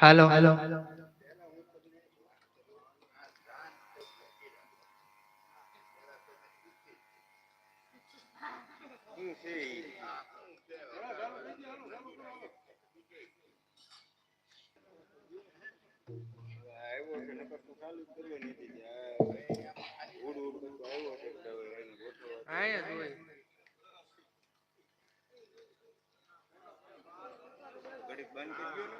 Hello hello બંધ કરી દો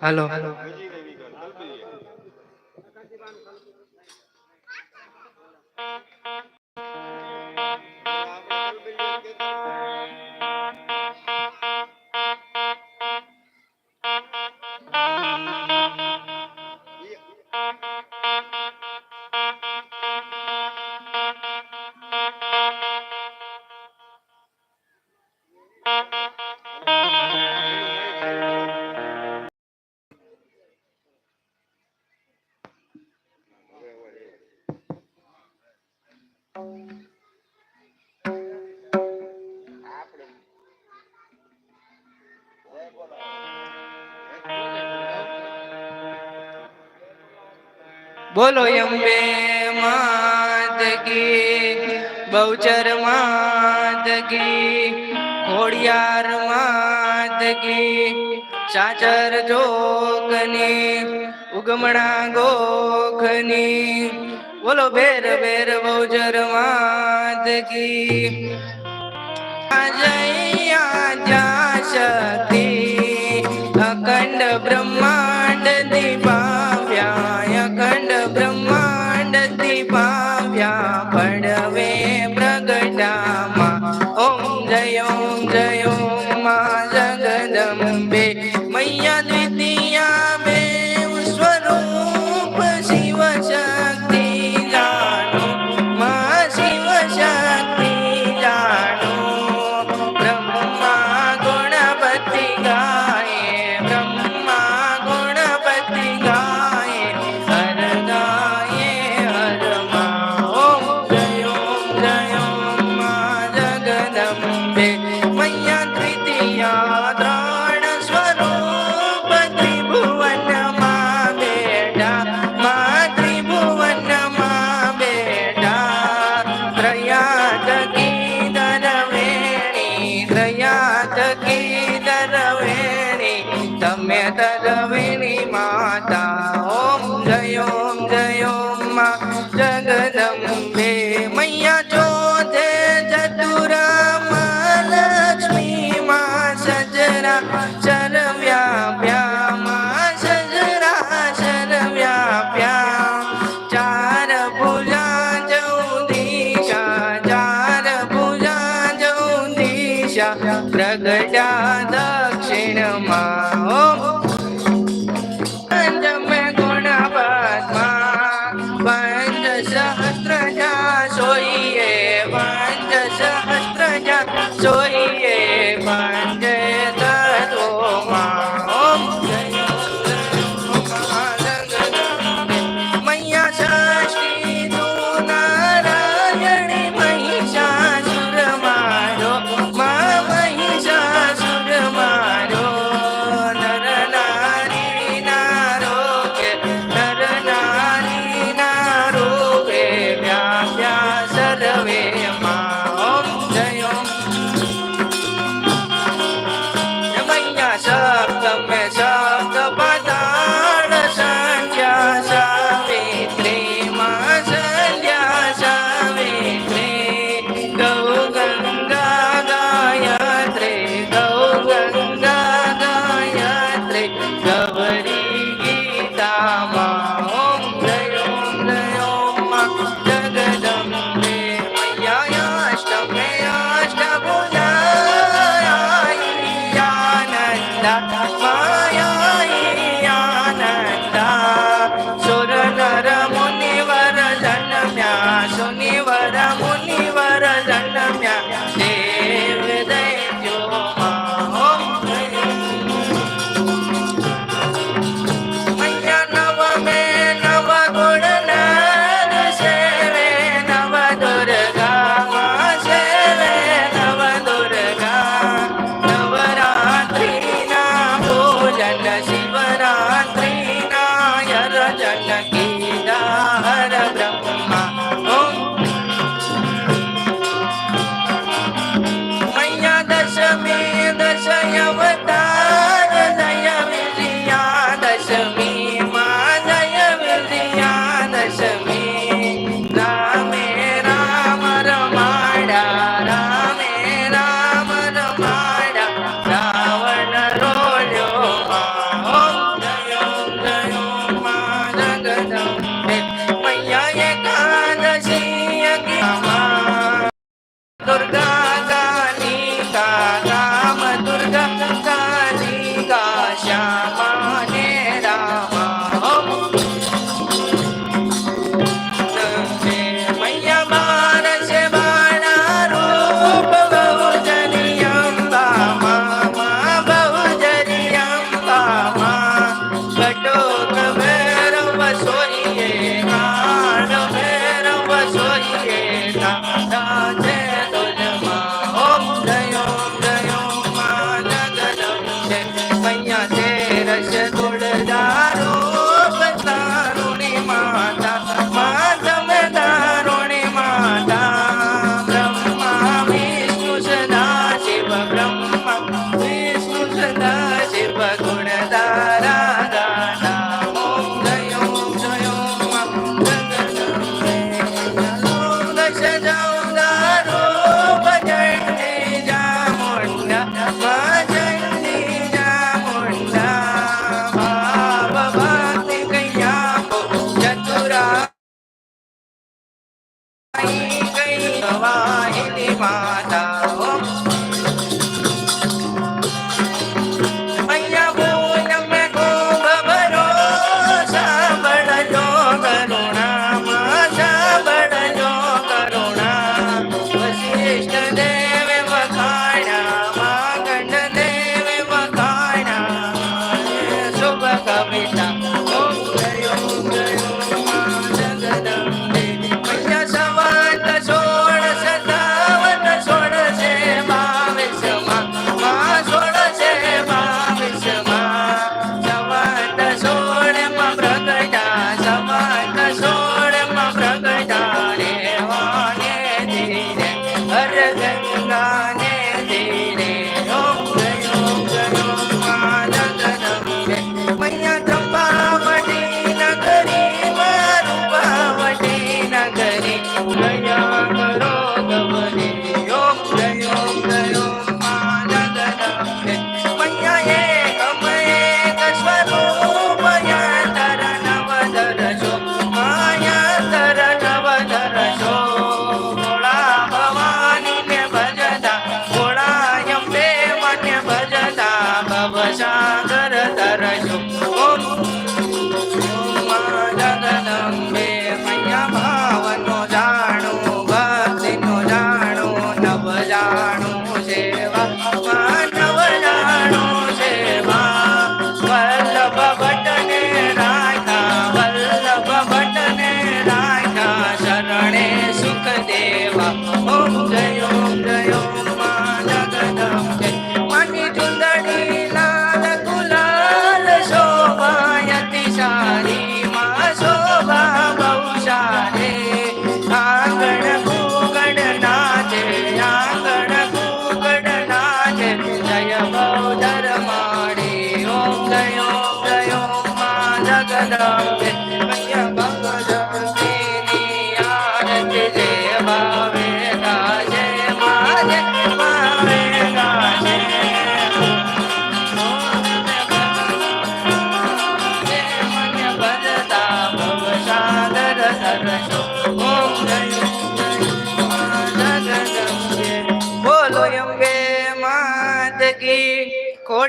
હાલો. હાલો બોલો એમ બે માદગી બહુચર માત કી ખોડિયાર માત કી ચાચર જોગની, ઉગમણા ગોખની. બોલો ભેર બેર બહુચર માત કી જૈયા જાશક வேணுமா not mine.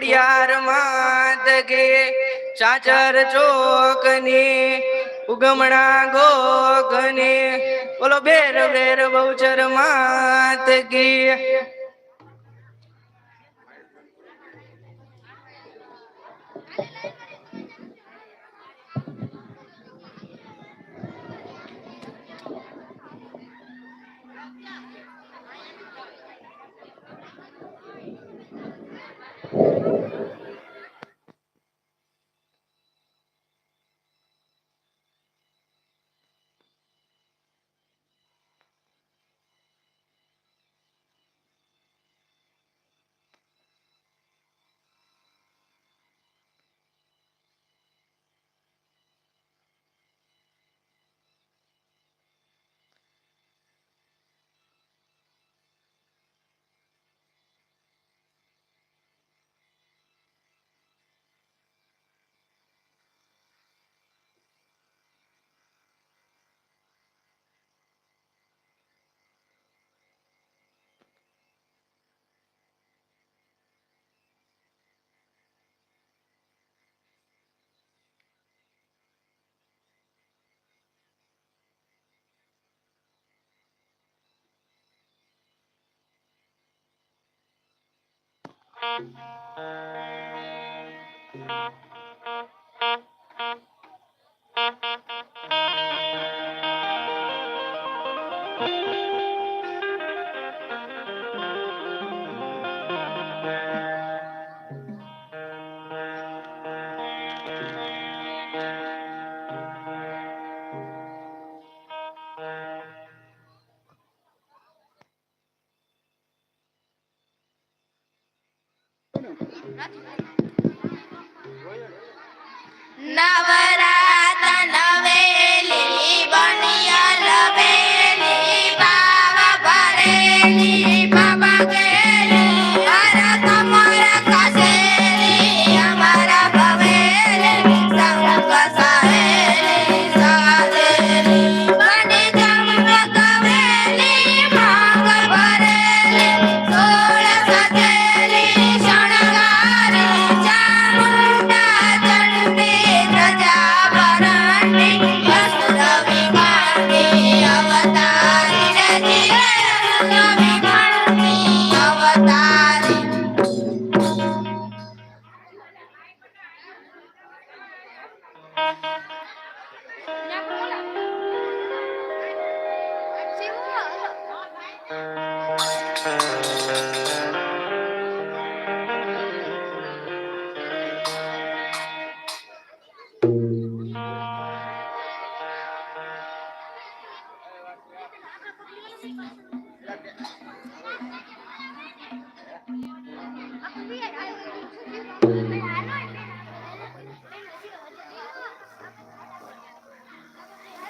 ખોડિયાર માદગે ચાચર ચોકને ઉગમણા ગોગને બોલો બેર બેર બહુચર માતગે. Thank you.